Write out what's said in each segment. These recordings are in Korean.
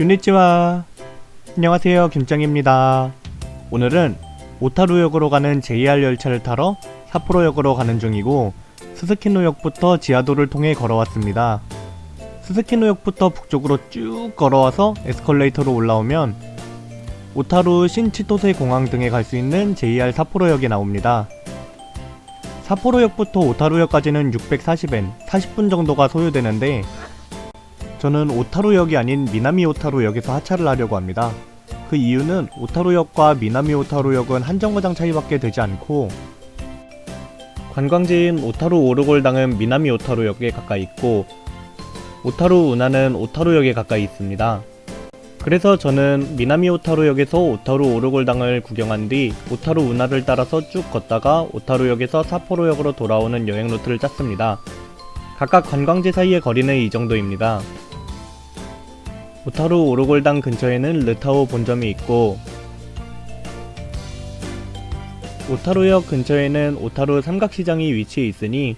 균니치와. 안녕하세요. 김정입니다. 오늘은 오타루역으로 가는 JR 열차를 타러 삿포로역으로 가는 중이고 스스키노역부터 지하도를 통해 걸어왔습니다. 스스키노역부터 북쪽으로 쭉 걸어와서 에스컬레이터로 올라오면 오타루 신치토세 공항 등에 갈 수 있는 JR 삿포로역이 나옵니다. 삿포로역부터 오타루역까지는 640엔 40분 정도가 소요되는데 저는 오타루역이 아닌 미나미 오타루역에서 하차를 하려고 합니다. 그 이유는 오타루역과 미나미 오타루역은 한 정거장 차이밖에 되지 않고 관광지인 오타루 오르골당은 미나미 오타루역에 가까이 있고 오타루 운하는 오타루역에 가까이 있습니다. 그래서 저는 미나미 오타루역에서 오타루 오르골당을 구경한 뒤 오타루 운하를 따라서 쭉 걷다가 오타루역에서 삿포로역으로 돌아오는 여행 루트를 짰습니다. 각각 관광지 사이의 거리는 이 정도입니다. 오타루 오르골당 근처에는 르타오 본점이 있고 오타루역 근처에는 오타루 삼각시장이 위치해 있으니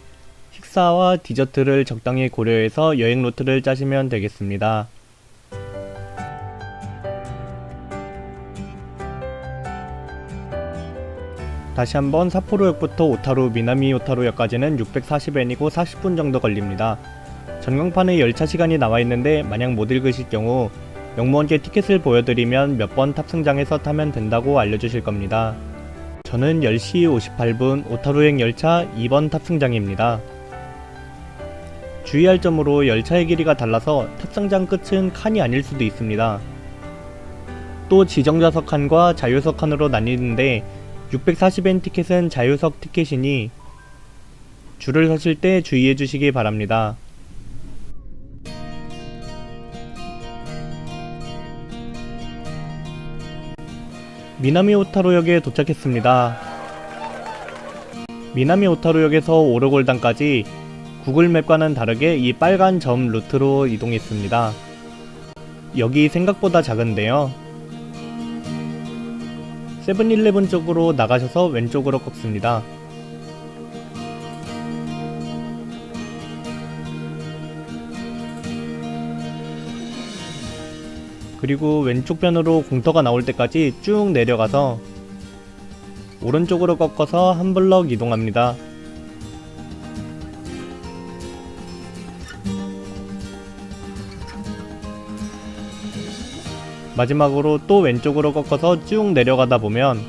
식사와 디저트를 적당히 고려해서 여행 루트를 짜시면 되겠습니다. 다시 한번 삿포로역부터 오타루 미나미 오타루역까지는 640엔이고 40분 정도 걸립니다. 전광판에 열차 시간이 나와 있는데 만약 못 읽으실 경우 영무원께 티켓을 보여드리면 몇 번 탑승장에서 타면 된다고 알려주실 겁니다. 저는 10시 58분 오타루행 열차 2번 탑승장입니다. 주의할 점으로 열차의 길이가 달라서 탑승장 끝은 칸이 아닐 수도 있습니다. 또 지정좌석 칸과 자유석 칸으로 나뉘는데 640엔 티켓은 자유석 티켓이니 줄을 서실 때 주의해 주시기 바랍니다. 미나미 오타루역에 도착했습니다. 미나미 오타루역에서 오르골당까지 구글맵과는 다르게 이 빨간 점 루트로 이동했습니다. 여기 생각보다 작은데요. 세븐일레븐 쪽으로 나가셔서 왼쪽으로 꺾습니다. 그리고 왼쪽 변으로 공터가 나올 때까지 쭉 내려가서 오른쪽으로 꺾어서 한 블럭 이동합니다. 마지막으로 또 왼쪽으로 꺾어서 쭉 내려가다 보면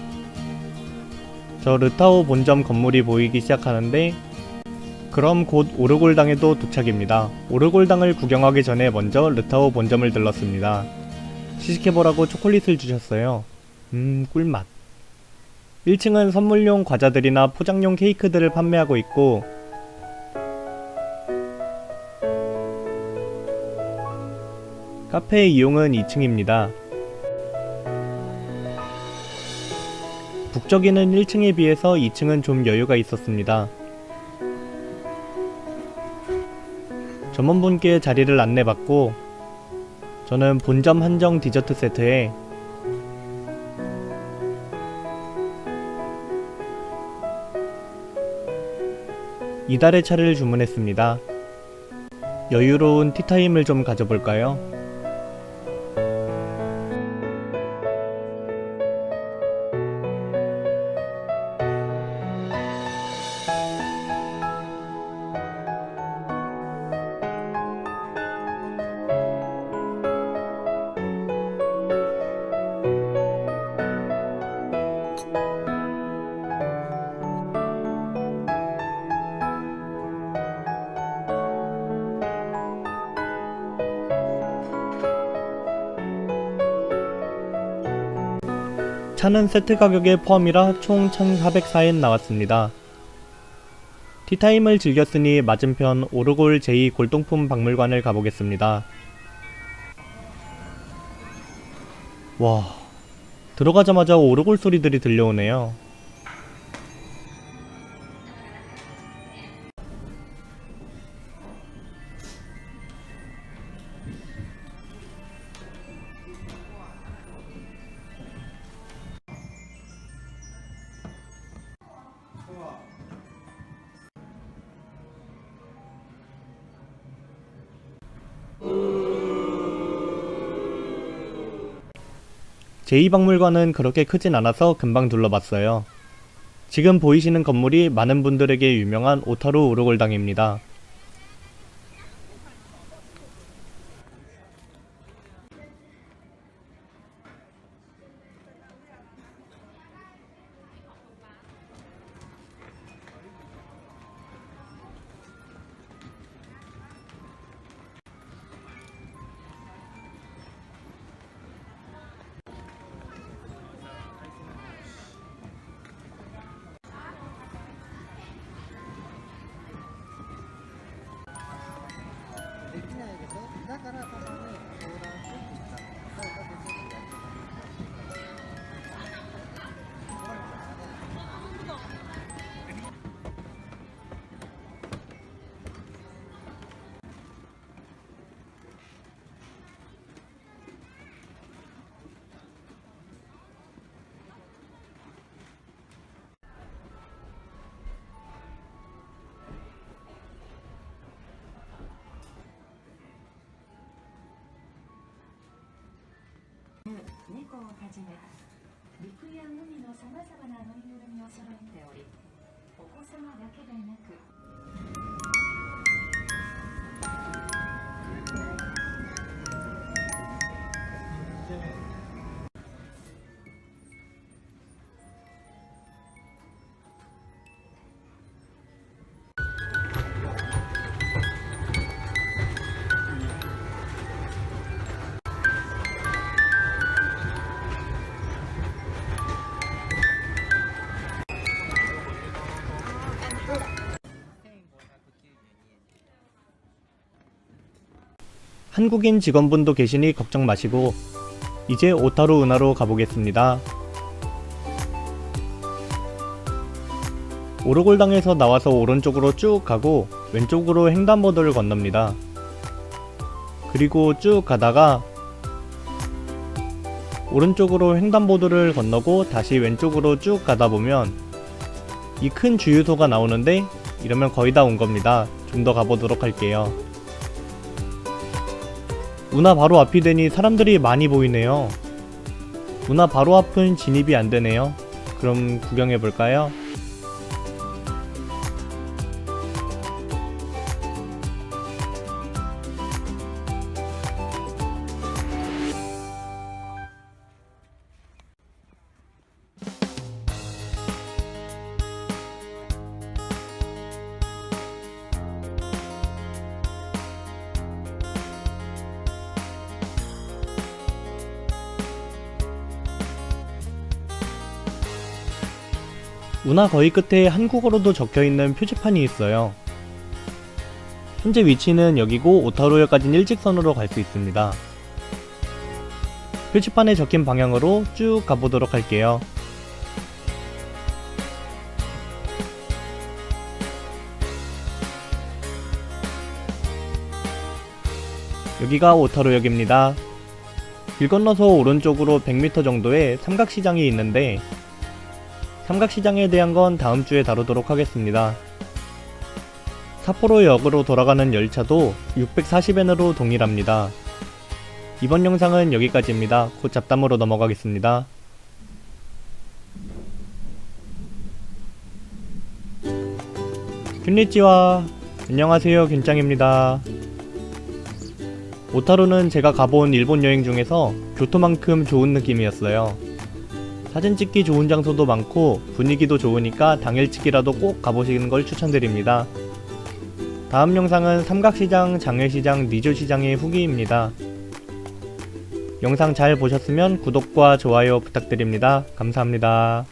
저 르타오 본점 건물이 보이기 시작하는데 그럼 곧 오르골당에도 도착입니다. 오르골당을 구경하기 전에 먼저 르타오 본점을 들렀습니다. 시식해보라고 초콜릿을 주셨어요. 음, 꿀맛. 1층은 선물용 과자들이나 포장용 케이크들을 판매하고 있고, 카페 이용은 2층입니다. 북쪽에는 1층에 비해서 2층은 좀 여유가 있었습니다. 점원분께 자리를 안내받고 저는 본점 한정 디저트 세트에 이달의 차를 주문했습니다. 여유로운 티타임을 좀 가져볼까요? 차는 세트 가격에 포함이라 총 1,404엔 나왔습니다. 티타임을 즐겼으니 맞은편 오르골 제2 골동품 박물관을 가보겠습니다. 와, 들어가자마자 오르골 소리들이 들려오네요. 제2박물관은 그렇게 크진 않아서 금방 둘러봤어요. 지금 보이시는 건물이 많은 분들에게 유명한 오타루 오르골당입니다. 猫をはじめ陸や海のさまざまなぬいぐるみを揃えておりお子様だけでなく 한국인 직원분도 계시니 걱정 마시고 이제 오타루 은하로 가보겠습니다. 오르골당에서 나와서 오른쪽으로 쭉 가고 왼쪽으로 횡단보도를 건넙니다. 그리고 쭉 가다가 오른쪽으로 횡단보도를 건너고 다시 왼쪽으로 쭉 가다 보면 이 큰 주유소가 나오는데 이러면 거의 다 온 겁니다. 좀 더 가보도록 할게요. 운하 바로 앞이 되니 사람들이 많이 보이네요. 운하 바로 앞은 진입이 안 되네요. 그럼 구경해 볼까요? 운하 거의 끝에 한국어로도 적혀 있는 표지판이 있어요. 현재 위치는 여기고 오타루역까지는 일직선으로 갈 수 있습니다. 표지판에 적힌 방향으로 쭉 가보도록 할게요. 여기가 오타루역입니다. 길 건너서 오른쪽으로 100m 정도의 삼각시장이 있는데 삼각시장에 대한 건 다음 주에 다루도록 하겠습니다. 삿포로 역으로 돌아가는 열차도 640엔으로 동일합니다. 이번 영상은 여기까지입니다. 곧 잡담으로 넘어가겠습니다. 균리찌와 안녕하세요 균짱입니다. 오타루는 제가 가본 일본 여행 중에서 교토만큼 좋은 느낌이었어요. 사진 찍기 좋은 장소도 많고 분위기도 좋으니까 당일치기라도 꼭 가보시는 걸 추천드립니다. 다음 영상은 삼각시장, 장외시장, 니조시장의 후기입니다. 영상 잘 보셨으면 구독과 좋아요 부탁드립니다. 감사합니다.